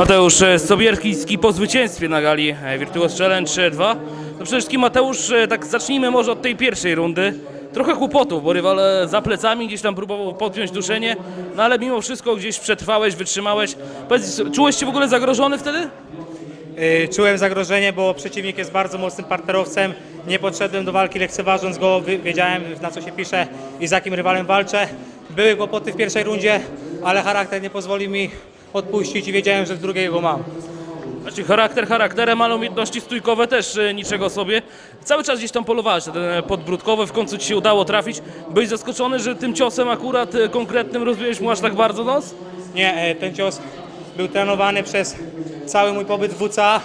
Mateusz e, Sobierski po zwycięstwie na gali e, Virtuos Challenge 2. No przede wszystkim Mateusz, e, tak zacznijmy może od tej pierwszej rundy. Trochę kłopotów, bo rywal za plecami gdzieś tam próbował podpiąć duszenie, no ale mimo wszystko gdzieś przetrwałeś, wytrzymałeś. Powiedz, czułeś się w ogóle zagrożony wtedy? Czułem zagrożenie, bo przeciwnik jest bardzo mocnym parterowcem. Nie podszedłem do walki lekceważąc go, wiedziałem na co się pisze i z jakim rywalem walczę. Były kłopoty w pierwszej rundzie, ale charakter nie pozwolił mi odpuścić i wiedziałem, że w drugiej go mam. Znaczy charakter charakterem, ale umiejętności stójkowe też e, niczego sobie. Cały czas gdzieś tam polowałeś na ten e, podbródkowy, w końcu ci się udało trafić. Byłeś zaskoczony, że tym ciosem akurat e, konkretnym rozbiłeś mu aż tak bardzo nos? Nie, e, ten cios był trenowany przez cały mój pobyt w WCA.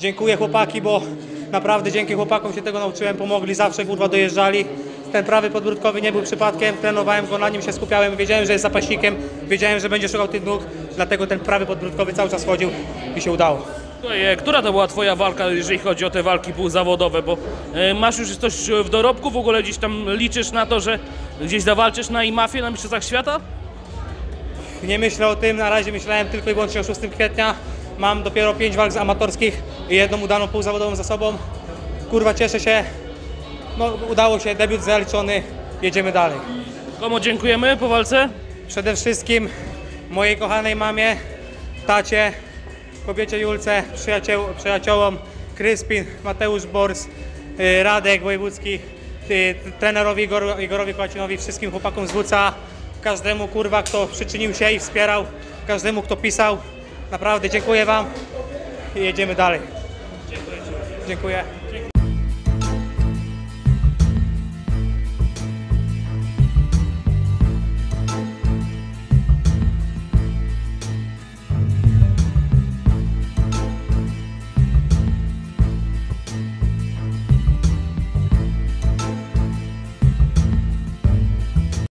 Dziękuję chłopaki, bo naprawdę dzięki chłopakom się tego nauczyłem, pomogli, zawsze kurwa dojeżdżali. Ten prawy podbródkowy nie był przypadkiem, trenowałem go, na nim się skupiałem, wiedziałem, że jest zapaśnikiem, wiedziałem, że będzie szukał tych nóg, dlatego ten prawy podbródkowy cały czas chodził i się udało. Która to była twoja walka, jeżeli chodzi o te walki półzawodowe, bo e, masz już coś w dorobku, w ogóle gdzieś tam liczysz na to, że gdzieś zawalczysz na IMAFie, na Mistrzostwach Świata? Nie myślę o tym, na razie myślałem tylko i wyłącznie o 6 kwietnia. Mam dopiero 5 walk z amatorskich i jedną udaną półzawodową za sobą. Kurwa, cieszę się. No, udało się, debiut zaliczony, jedziemy dalej. Komu dziękujemy po walce? Przede wszystkim mojej kochanej mamie, tacie, kobiecie Julce, przyjaciół, przyjaciołom Kryspin, Mateusz Bors, y, Radek Wojewódzki, y, trenerowi Igor, Igorowi Kołacinowi, wszystkim chłopakom z WCA, każdemu kurwa, kto przyczynił się i wspierał, każdemu, kto pisał. Naprawdę dziękuję Wam i jedziemy dalej. Dziękuję. Dziękuję.